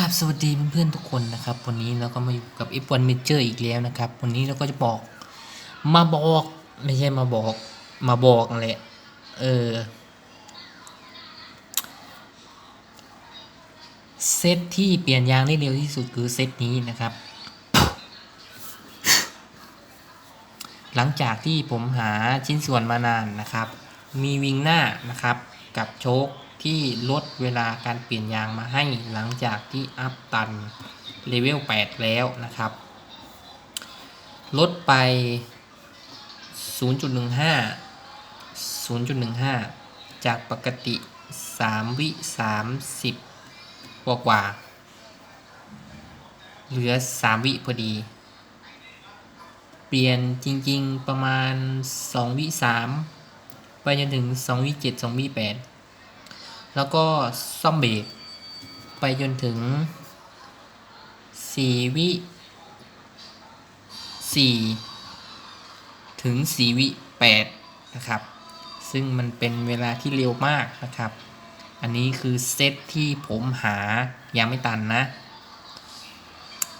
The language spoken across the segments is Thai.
ครับสวัสดีเพื่อนๆทุกคนนะครับวันนี้เราก็มาอยู่กับ F1 Major อีกแล้วนะครับ วันนี้เราก็จะบอก มาบอกไม่ใช่มาบอก มาบอกนั่นแหละเออเซตที่เปลี่ยนยางได้เร็วที่สุดคือเซตนี้นะครับ หลังจากที่ผมหาชิ้นส่วนมานานนะครับ มีวิงหน้านะครับ กับโชค ที่ลดเวลาการเปลี่ยนยางมาให้หลังจากที่อัพตันเลเวล 8 แล้วนะครับ ลดไป 0.15 0.15 จากปกติ 3 วิ 30 กว่ากว่า เหลือ 3 วิพอดี เปลี่ยนจริง ๆ ประมาณ 2 วิ 3 ไปจนถึง 2 วิ 7 2 วิ 8 แล้วก็ซ่อมเบรกไปจนถึง 4 วิ 4 ถึง 4 วิ 8 นะครับ ซึ่งมันเป็นเวลาที่เร็วมากนะครับ อันนี้คือเซตที่ผมหายังไม่ตันนะ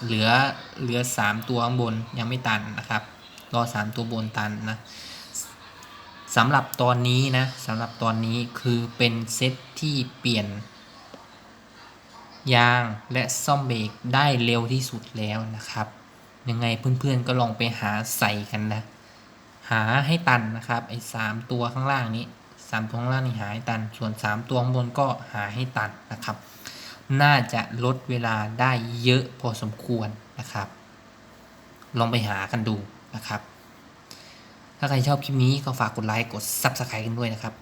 เหลือเหลือ 3 ตัวข้างบนยังไม่ตันนะครับ รอ 3 ตัวบนตันนะ สำหรับตอนนี้นะสำหรับตอนนี้คือเป็นเซตที่เปลี่ยน ยางและซ่อมเบรกได้เร็วที่สุดแล้วนะครับ ยังไงเพื่อนๆก็ลองไปหาใส่กันนะ หาให้ตันนะครับไอ้สามตัวข้างล่างนี้สามตัวข้างล่างนี่หาให้ตัน ส่วนสามตัวข้างบนก็หาให้ตันนะครับ น่าจะลดเวลาได้เยอะพอสมควรนะครับ ลองไปหากันดูนะครับ ถ้าใครชอบคลิปนี้ก็ฝากกดไลค์กด Subscribe กันด้วยนะครับ